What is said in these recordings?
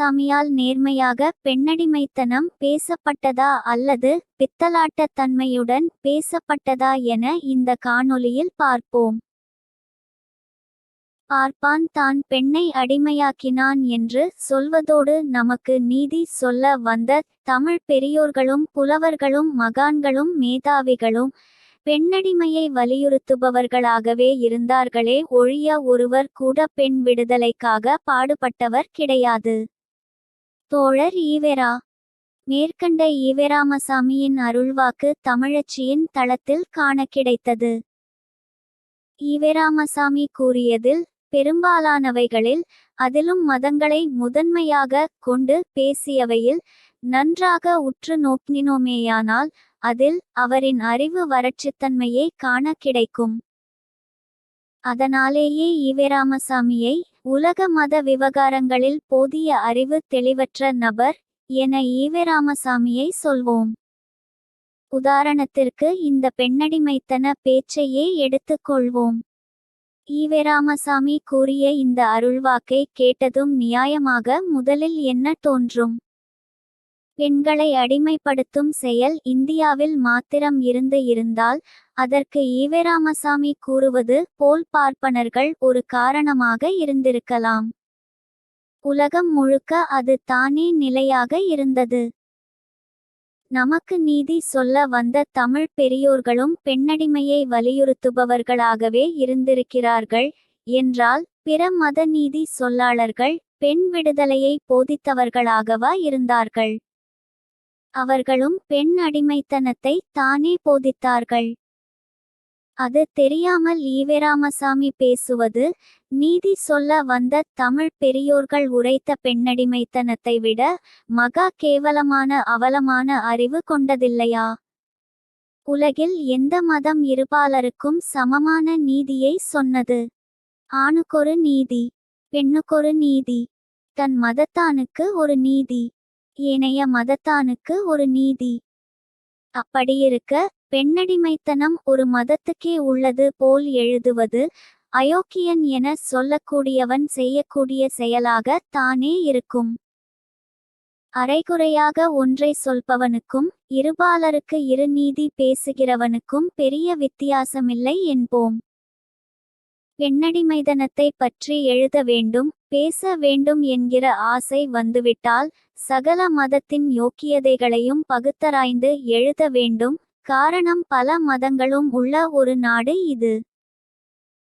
ராமசாமியால் நேர்மையாக பெண்ணடிமைத்தனம் பேசப்பட்டதா அல்லது பித்தலாட்டத் தன்மையுடன் பேசப்பட்டதா என இந்த காணொளியில் பார்ப்போம். பார்ப்பான் தான் பெண்ணை அடிமையாக்கினான் என்று சொல்வதோடு நமக்கு நீதி சொல்ல வந்த தமிழ் பெரியோர்களும் புலவர்களும் மகான்களும் மேதாவிகளும் பெண்ணடிமையை வலியுறுத்துபவர்களாகவே இருந்தார்களே ஒழிய ஒருவர் கூட பெண் விடுதலைக்காக பாடுபட்டவர் கிடையாது. தோழர் ஈவெரா. மேற்கண்ட ஈவேராமசாமியின் அருள்வாக்கு தமிழச்சியின் தளத்தில் காண கிடைத்தது. ஈவேராமசாமி கூறியதில் பெரும்பாலானவைகளில் அதிலும் மதங்களை முதன்மையாக கொண்டு பேசியவையில் நன்றாக உற்று நோக்கினோமேயானால் அதில் அவரின் அறிவு வறட்சித்தன்மையை காண கிடைக்கும். அதனாலேயே ஈவேராமசாமியை உலக மத விவகாரங்களில் போதிய அறிவு தெளிவற்ற நபர் என ஈவராமசாமியை சொல்வோம். உதாரணத்திற்கு இந்த பெண்ணடிமைத்தன பேச்சையே எடுத்துக்கொள்வோம் ஈவராமசாமி கூறிய இந்த அருள்வாக்கை கேட்டதும் நியாயமாக முதலில் என்ன தோன்றும்? பெண்களை அடிமைப்படுத்தும் செயல் இந்தியாவில் மாத்திரம் இருந்து இருந்தால் அதற்கு ஈவராமசாமி கூறுவது போல் பார்ப்பனர்கள் ஒரு காரணமாக இருந்திருக்கலாம். உலகம் முழுக்க அது தானே நிலையாக இருந்தது. நமக்கு நீதி சொல்ல வந்த தமிழ் பெரியோர்களும் பெண்ணடிமையை வலியுறுத்துபவர்களாகவே இருந்திருக்கிறார்கள் என்றால் பிற மத நீதி சொல்லாளர்கள் பெண் விடுதலையை போதித்தவர்களாகவா இருந்தார்கள்? அவர்களும் பெண் அடிமைத்தனத்தை தானே போதித்தார்கள். அது தெரியாமல் ஈவராமசாமி பேசுவது நீதி சொல்ல வந்த தமிழ் பெரியோர்கள் உரைத்த பெண்ணடிமைத்தனத்தை விட மகா கேவலமான அவலமான அறிவு கொண்டதில்லையா? உலகில் எந்த மதம் இருபாலருக்கும் சமமான நீதியை சொன்னது? ஆணுக்கொரு நீதி பெண்ணுக்கொரு நீதி தன் மதத்தானுக்கு ஒரு நீதி. ஏனைய மதத்தானுக்கு ஒரு நீதி. அப்படியிருக்க பெண்ணடிமைத்தனம் ஒரு மதத்துக்கே உள்ளது போல் எழுதுவது அயோக்கியன் என சொல்லக்கூடியவன் செய்யக்கூடிய செயலாக தானே இருக்கும். அரைகுறையாக ஒன்றை சொல்பவனுக்கும் இருபாலருக்கு இரு நீதி பேசுகிறவனுக்கும் பெரிய வித்தியாசமில்லை என்போம். பெண்ணடிமைதனத்தை பற்றி எழுத வேண்டும் பேச வேண்டும் என்கிற ஆசை வந்துவிட்டால் சகல மதத்தின் யோக்கியதைகளையும் பகுத்தராய்ந்து எழுத வேண்டும் காரணம் பல மதங்களும் உள்ள ஒரு நாடு இது.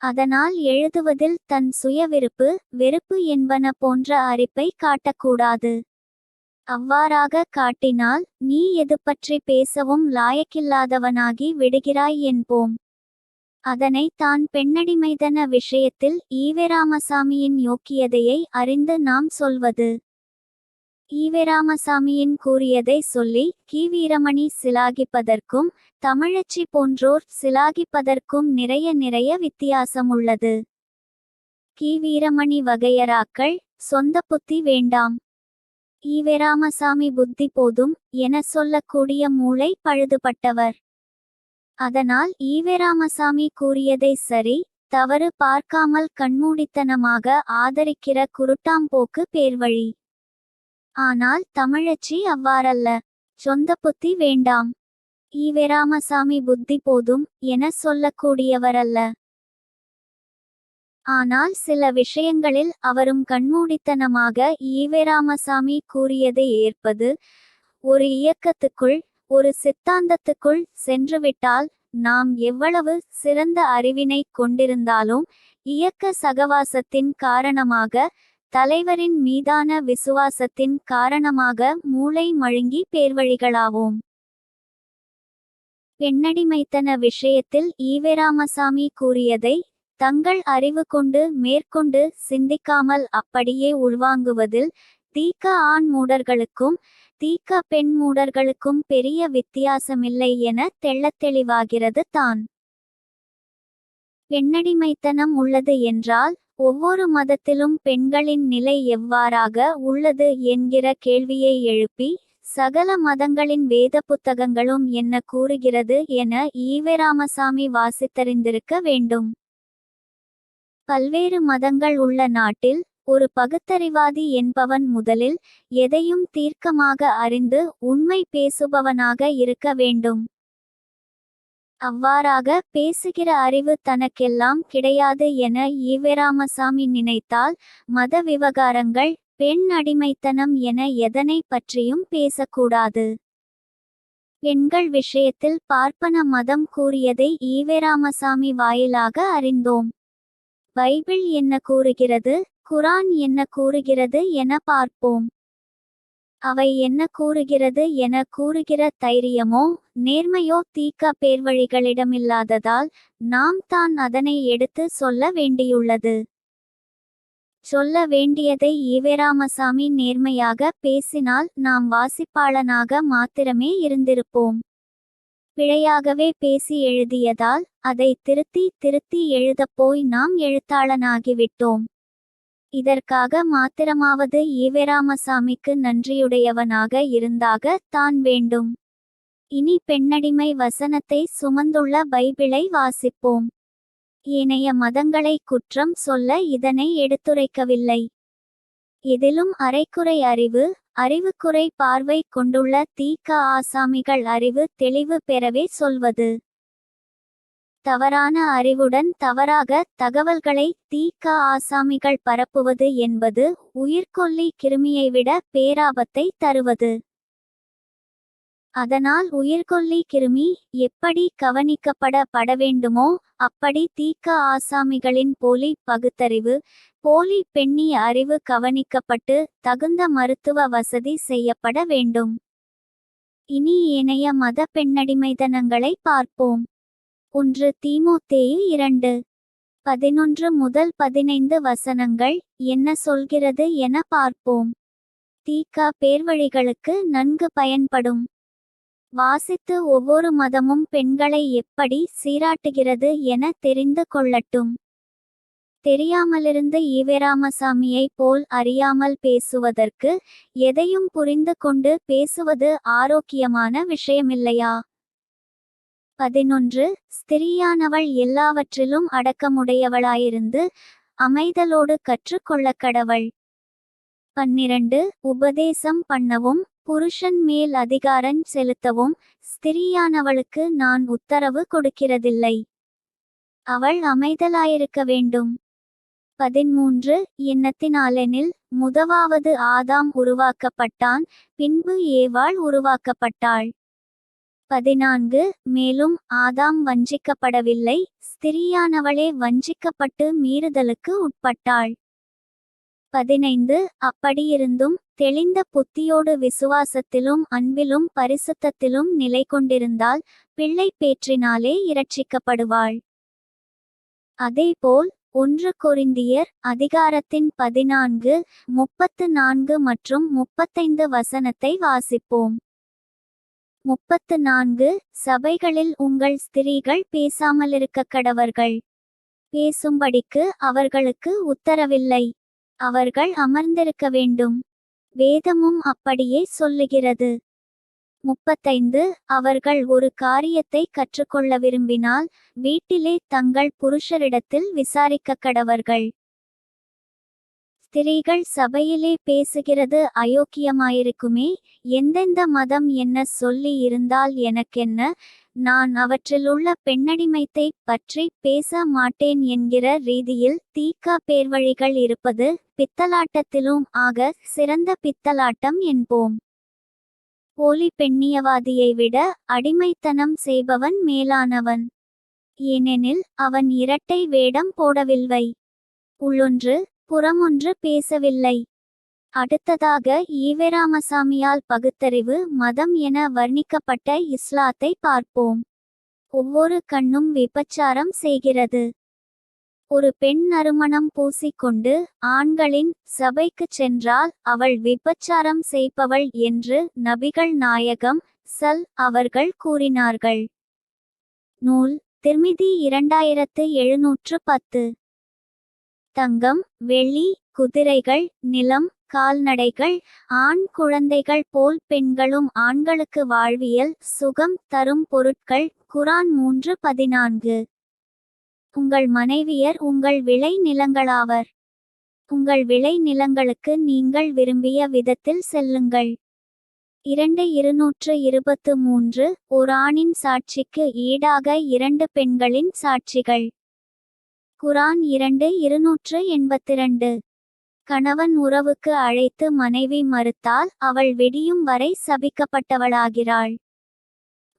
அதனால் எழுதுவதில் தன் சுயவிருப்பு வெறுப்பு என்பன போன்ற அரிப்பை காட்டக்கூடாது. அவ்வாறாக காட்டினால் நீ எது பற்றி பேசவும் லாயக்கில்லாதவனாகி விடுகிறாய் என்போம். அதனை தான் பெண்ணடிமைதன விஷயத்தில் ஈவேராமசாமியின் யோக்கியதையை அறிந்து நாம் சொல்வது. ஈவேராமசாமியின் கூறியதை சொல்லி கி வீரமணி சிலாகிப்பதற்கும் தமிழச்சி போன்றோர் சிலாகிப்பதற்கும் நிறைய நிறைய வித்தியாசம் உள்ளது கி வீரமணி வகையராக்கள் சொந்த புத்தி வேண்டாம். ஈவேராமசாமி புத்தி போதும் என சொல்லக்கூடிய மூளை பழுதுபட்டவர். அதனால் ஈவேராமசாமி கூறியதை சரி தவறு பார்க்காமல் கண்மூடித்தனமாக ஆதரிக்கிற குருட்டாம்போக்கு பேர்வழி. ஆனால் தமிழச்சி அவ்வாறல்ல. சொந்த புத்தி வேண்டாம். ஈவேராமசாமி புத்தி போதும் என சொல்லக்கூடியவரல்ல. ஆனால் சில விஷயங்களில் அவரும் கண்மூடித்தனமாக ஈவேராமசாமி கூறியதை ஏற்பது ஒரு இயக்கத்துக்குள் ஒரு சித்தாந்தத்துக்குள் சென்றுவிட்டால் நாம் எவ்வளவு சிறந்த அறிவினை கொண்டிருந்தாலும் இயக்க சகவாசத்தின் காரணமாக தலைவரின் மீதான விசுவாசத்தின் காரணமாக மூளை மழுங்கி பேர்வழிகளாவோம். பெண்ணடிமைத்தன விஷயத்தில் ஈவேராமசாமி கூறியதை தங்கள் அறிவு கொண்டு மேற்கொண்டு சிந்திக்காமல் அப்படியே உள்வாங்குவதில் தீக்க ஆண் மூடர்களுக்கும் தீக்க பெண் மூடர்களுக்கும் பெரிய வித்தியாசமில்லை என தெள்ளத்தெளிவாகிறது தான். பெண்ணடிமைத்தனம் உள்ளது என்றால் ஒவ்வொரு மதத்திலும் பெண்களின் நிலை எவ்வாறாக உள்ளது என்கிற கேள்வியை எழுப்பி சகல மதங்களின் வேத புத்தகங்களும் என்ன கூறுகிறது என ஈவராமசாமி வாசித்தறிந்திருக்க வேண்டும். பல்வேறு மதங்கள் உள்ள நாட்டில் ஒரு பகுத்தறிவாதி என்பவன் முதலில் எதையும் தீர்க்கமாக அறிந்து உண்மை பேசுபவனாக இருக்க வேண்டும். அவ்வாறாக பேசுகிற அறிவு தனக்கெல்லாம் கிடையாது என ஈவேராமசாமி நினைத்தால் மத விவகாரங்கள் பெண் அடிமைத்தனம் என எதனை பற்றியும் பேசக்கூடாது. பெண்கள் விஷயத்தில் பார்ப்பன மதம் கூறியதை ஈவேராமசாமி வாயிலாக அறிந்தோம். பைபிள் என்ன கூறுகிறது? குரான் என்ன கூறுகிறது என பார்ப்போம். அவை என்ன கூறுகிறது என கூறுகிற தைரியமோ நேர்மையோ தீக்க பேர்வழிகளிடமில்லாததால் நாம் தான் அதனை எடுத்து சொல்ல வேண்டியுள்ளது. சொல்ல வேண்டியதை ஈவேராமசாமி நேர்மையாக பேசினால் நாம் வாசிப்பாளனாக மாத்திரமே இருந்திருப்போம். பிழையாகவே பேசி எழுதியதால் அதை திருத்தி திருத்தி எழுதப் போய் நாம் எழுத்தாளனாகிவிட்டோம். இதற்காக மாத்திரமாவது ஈவேராமசாமிக்கு நன்றியுடையவனாக இருந்தாக தான் வேண்டும். இனி பெண்ணடிமை வசனத்தை சுமந்துள்ள பைபிளை வாசிப்போம். ஏனைய மதங்களை குற்றம் சொல்ல இதனை எடுத்துரைக்கவில்லை. எதிலும் அரைக்குறை அறிவு அறிவுக்குறை பார்வை கொண்டுள்ள தீக்க ஆசாமிகள் அறிவு தெளிவு பெறவே சொல்வது. தவறான அறிவுடன் தவறாக தகவல்களை தீக்க ஆசாமிகள் பரப்புவது என்பது உயிர்கொல்லி கிருமியை விட பேராபத்தை தருவது. அதனால் உயிர்கொல்லி கிருமி எப்படி கவனிக்கப்பட படவேண்டுமோ அப்படி தீக்க ஆசாமிகளின் போலி பகுத்தறிவு போலி பெண்ணி அறிவு கவனிக்கப்பட்டு தகுந்த மருத்துவ வசதி செய்யப்பட வேண்டும். இனி ஏனைய மத பெண்ணடிமைதனங்களை பார்ப்போம். ஒன்று தீமோத்தேயு இரண்டு. பதினொன்று முதல் பதினைந்து வசனங்கள் என்ன சொல்கிறது என பார்ப்போம். தீக்கா பேர்வழிகளுக்கு நன்கு பயன்படும். வாசித்து ஒவ்வொரு மதமும் பெண்களை எப்படி சீராட்டுகிறது என தெரிந்து கொள்ளட்டும். தெரியாமலிருந்து ஈவேராமசாமியை போல் அறியாமல் பேசுவதற்கு எதையும் புரிந்து கொண்டு பேசுவது ஆரோக்கியமான விஷயமில்லையா? பதினொன்று ஸ்திரீயானவள் எல்லாவற்றிலும் அடக்கமுடையவளாயிருந்து அமைதலோடு கற்றுக்கொள்ள கடவள் பன்னிரண்டு உபதேசம் பண்ணவும் புருஷன் மேல் அதிகாரம் செலுத்தவும் ஸ்திரீயானவளுக்கு நான் உத்தரவு கொடுக்கிறதில்லை. அவள் அமைதலாயிருக்க வேண்டும். பதிமூன்று எண்ணத்தினாலெனில் முதவாவது ஆதாம் உருவாக்கப்பட்டான் பின்பு ஏவாள் உருவாக்கப்பட்டாள். பதினான்கு மேலும் ஆதாம் வஞ்சிக்கப்படவில்லை ஸ்திரியானவளே வஞ்சிக்கப்பட்டு மீறுதலுக்கு உட்பட்டாள். பதினைந்து அப்படியிருந்தும் தெளிந்த புத்தியோடு விசுவாசத்திலும் அன்பிலும் பரிசுத்தத்திலும் நிலை கொண்டிருந்தால் பிள்ளை பேற்றினாலே இரட்சிக்கப்படுவாள். அதேபோல் ஒன்று கொரிந்தியர் அதிகாரத்தின் பதினான்கு முப்பத்து நான்கு மற்றும் முப்பத்தைந்து வசனத்தை வாசிப்போம். முப்பத்து நான்கு. சபைகளில் உங்கள் ஸ்திரீகள் பேசாமலிருக்க கடவர்கள். பேசும்படிக்கு அவர்களுக்கு உத்தரவில்லை. அவர்கள் அமர்ந்திருக்க வேண்டும். வேதமும் அப்படியே சொல்லுகிறது. முப்பத்தைந்து. அவர்கள் ஒரு காரியத்தை கற்றுக்கொள்ள விரும்பினால் வீட்டிலே தங்கள் புருஷரிடத்தில் விசாரிக்க கடவர்கள். ஸ்திரீகள் சபையிலே பேசுகிறது அயோக்கியமாயிருக்குமே எந்தெந்த மதம் என்ன சொல்லி இருந்தால் எனக்கென்ன? நான் அவற்றிலுள்ள பெண்ணடிமைத்தை பற்றி பேச மாட்டேன் என்கிற ரீதியில் தீக்கா பேர்வழிகள் இருப்பது பித்தலாட்டத்திலும் ஆக சிறந்த பித்தலாட்டம் என்போம். போலி பெண்ணியவாதியை விட அடிமைத்தனம் செய்பவன் மேலானவன். ஏனெனில் அவன் இரட்டை வேடம் போடவில்லை. உள்ளொன்று புறமொன்று பேசவில்லை. அடுத்ததாக ஈவராமசாமியால் பகுத்தறிவு மதம் என வர்ணிக்கப்பட்ட இஸ்லாத்தை பார்ப்போம். ஒவ்வொரு கண்ணும் விபச்சாரம் செய்கிறது. ஒரு பெண் நறுமணம் பூசிக்கொண்டு ஆண்களின் சபைக்குச் சென்றால் அவள் விபச்சாரம் செய்பவள் என்று நபிகள் நாயகம் சல் அவர்கள் கூறினார்கள். நூல் திருமிதி இரண்டாயிரத்து எழுநூற்று பத்து. தங்கம் வெள்ளி குதிரைகள் நிலம் கால்நடைகள் ஆண் குழந்தைகள் போல் பெண்களும் ஆண்களுக்கு வாழ்வியல் சுகம் தரும் பொருட்கள். குரான் மூன்று பதினான்கு. உங்கள் மனைவியர் உங்கள் விளை நிலங்களாவர். உங்கள் விளை நிலங்களுக்கு நீங்கள் விரும்பிய விதத்தில் செல்லுங்கள். இரண்டு இருநூற்று இருபத்து மூன்று. ஒரு ஆணின் சாட்சிக்கு ஈடாக இரண்டு பெண்களின் சாட்சிகள். குரான் இரண்டு இருநூற்று எண்பத்திரண்டு. கணவன் உறவுக்கு அழைத்து மனைவி மறுத்தால் அவள் வெடியும் வரை சபிக்கப்பட்டவளாகிறாள்.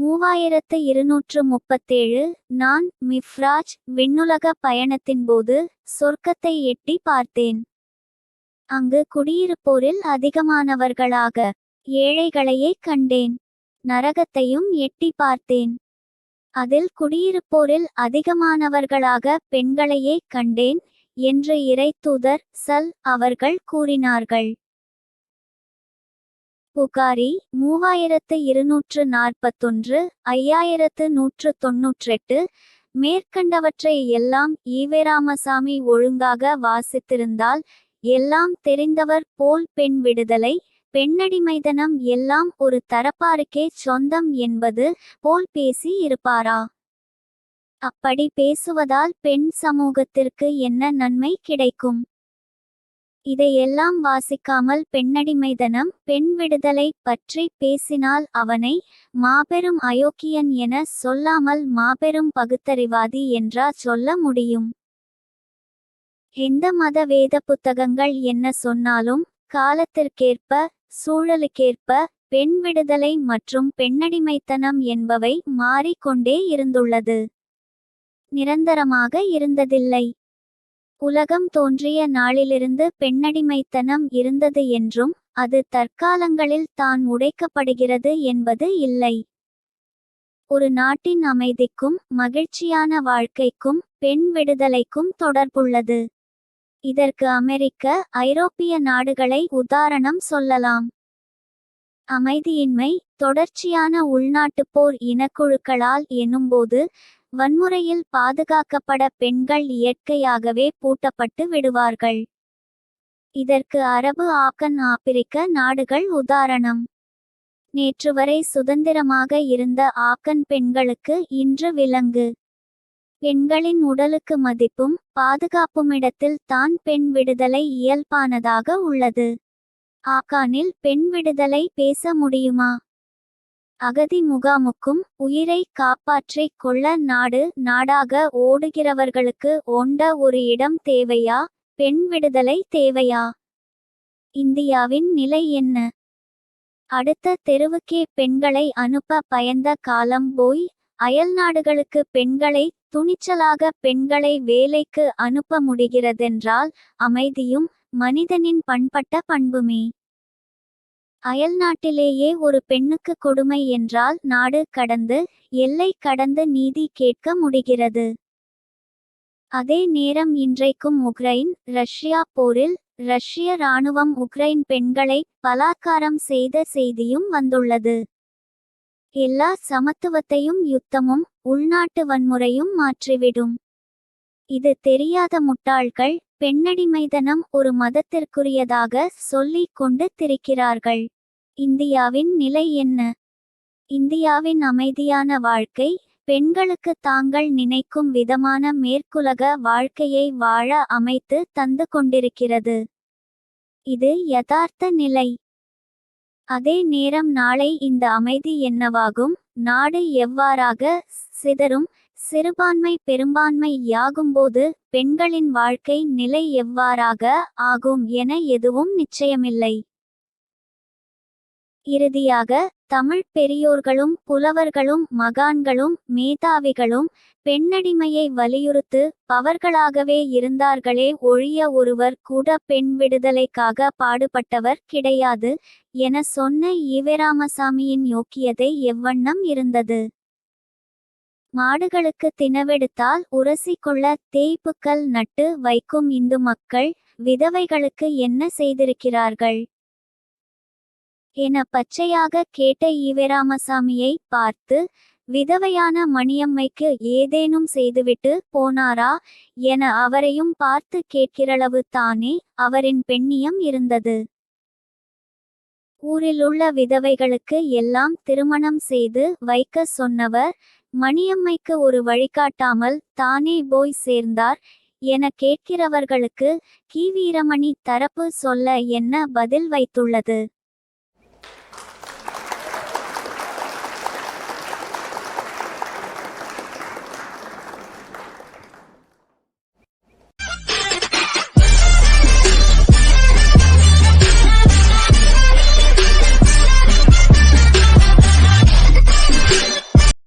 மூவாயிரத்து இருநூற்று முப்பத்தேழு நான் மிஃப்ராஜ் விண்ணுலக பயணத்தின்போது சொர்க்கத்தை எட்டி பார்த்தேன். அங்கு குடியிருப்போரில் அதிகமானவர்களாக ஏழைகளையே கண்டேன். நரகத்தையும் எட்டி பார்த்தேன். அதில் குடியிருப்போரில் அதிகமானவர்களாக பெண்களையே கண்டேன் என்று இறைத்தூதர் சல் அவர்கள் கூறினார்கள். புகாரி மூவாயிரத்து இருநூற்று நாற்பத்தொன்று ஐயாயிரத்து நூற்று தொன்னூற்றெட்டு மேற்கண்டவற்றை எல்லாம் ஈவேராமசாமி ஒழுங்காக வாசித்திருந்தால் எல்லாம் தெரிந்தவர் போல் பெண் விடுதலை பெண்ணடிமைதனம் எல்லாம் ஒரு தரப்பாருக்கே சொந்தம் என்பது போல் பேசி இருப்பாரா? அப்படி பேசுவதால் பெண் சமூகத்திற்கு என்ன நன்மை கிடைக்கும்? இதையெல்லாம் வாசிக்காமல் பெண்ணடிமைதனம் பெண் விடுதலை பற்றி பேசினால் அவனை மாபெரும் அயோக்கியன் என சொல்லாமல் மாபெரும் பகுத்தறிவாதி என்றா சொல்ல முடியும். எந்த மத வேத புத்தகங்கள் என்ன சொன்னாலும் காலத்திற்கேற்ப சூழலுக்கேற்ப பெண் விடுதலை மற்றும் பெண்ணடிமைத்தனம் என்பவை மாறிக்கொண்டே இருந்துள்ளது. நிரந்தரமாக இருந்ததில்லை. உலகம் தோன்றிய நாளிலிருந்து பெண்ணடிமைத்தனம் இருந்தது என்றும் அது தற்காலங்களில் தான் உடைக்கப்படுகிறது என்பது இல்லை. ஒரு நாட்டின் அமைதிக்கும் மகிழ்ச்சியான வாழ்க்கைக்கும் பெண் விடுதலைக்கும் தொடர்புள்ளது. இதற்கு அமெரிக்க ஐரோப்பிய நாடுகளை உதாரணம் சொல்லலாம். அமைதியின்மை தொடர்ச்சியான உள்நாட்டுப் போர் இனக்குழுக்களால் எனும்போது வன்முறையில் பாதுகாக்கப்பட பெண்கள் இயற்கையாகவே பூட்டப்பட்டு விடுவார்கள். இதற்கு அரபு ஆக்கன் ஆப்பிரிக்க நாடுகள் உதாரணம். நேற்று வரை சுதந்திரமாக இருந்த ஆக்கன் பெண்களுக்கு இன்று விலங்கு. பெண்களின் உடலுக்கு மதிப்பும் பாதுகாப்புமிடத்தில் தான் பெண் விடுதலை இயல்பானதாக உள்ளது. ஆக்கானில் பெண் விடுதலை பேச முடியுமா? அகதி முகாமுக்கும் உயிரை காப்பாற்றிக் கொள்ள நாடு நாடாக ஓடுகிறவர்களுக்கு ஒண்ட ஒரு இடம் தேவையா? பெண் விடுதலை தேவையா? இந்தியாவின் நிலை என்ன? அடுத்த தெருவுக்கே பெண்களை அனுப்ப பயந்த காலம் போய் அயல் நாடுகளுக்கு பெண்களை துணிச்சலாக பெண்களை வேலைக்கு அனுப்ப முடிகிறதென்றால் அமைதியும் மனிதனின் பண்பட்ட பண்புமே. அயல்நாட்டிலேயே ஒரு பெண்ணுக்கு கொடுமை என்றால் நாடு கடந்து எல்லை கடந்து நீதி கேட்க முடிகிறது. அதே நேரம் இன்றைக்கும் உக்ரைன் ரஷ்யா போரில் ரஷ்ய இராணுவம் உக்ரைன் பெண்களை பலாத்காரம் செய்த செய்தியும் வந்துள்ளது. எல்லா சமத்துவத்தையும் யுத்தமும் உள்நாட்டு வன்முறையும் மாற்றிவிடும். இது தெரியாத முட்டாள்கள் பெண்ணடிமைதனம் ஒரு மதத்திற்குரியதாக சொல்லிக் கொண்டு திரிக்கிறார்கள். இந்தியாவின் நிலை என்ன? இந்தியாவின் அமைதியான வாழ்க்கை பெண்களுக்கு தாங்கள் நினைக்கும் விதமான மேற்குலக வாழ்க்கையை வாழ அமைத்து தந்து கொண்டிருக்கிறது. இது யதார்த்த நிலை. அதே நேரம் நாளை இந்த அமைதி என்னவாகும்? நாடு எவ்வாறாக சிதறும் சிறுபான்மை பெரும்பான்மை யாகும்போது பெண்களின் வாழ்க்கை நிலை எவ்வாறாக ஆகும் என எதுவும் நிச்சயமில்லை. இறுதியாக தமிழ் பெரியோர்களும் புலவர்களும் மகான்களும் மேதாவிகளும் பெண்ணடிமையை வலியுறுத்து பவர்களாகவே இருந்தார்களே ஒழிய ஒருவர் கூட பெண் விடுதலைக்காக பாடுபட்டவர் கிடையாது என சொன்ன ஈவராமசாமியின் யோக்கியதை எவ்வண்ணம் இருந்தது. மாடுகளுக்கு தினவெடுத்தால் உரசிக்கொள்ள தேய்ப்புக்கள் நட்டு வைக்கும் இந்து மக்கள் விதவைகளுக்கு என்ன செய்திருக்கிறார்கள்? என பச்சையாக கேட்ட ஈவராமசாமியை பார்த்து விதவையான மணியம்மைக்கு ஏதேனும் செய்துவிட்டு போனாரா என அவரையும் பார்த்து கேட்கிறளவு தானே அவரின் பெண்ணியம் இருந்தது. ஊரிலுள்ள விதவைகளுக்கு எல்லாம் திருமணம் செய்து வைக்க சொன்னவர் மணியம்மைக்கு ஒரு வழிகாட்டாமல் தானே போய் சேர்ந்தார். என கேட்கிறவர்களுக்கு கி வீரமணி தரப்பு சொல்ல என்ன பதில் வைத்துள்ளது?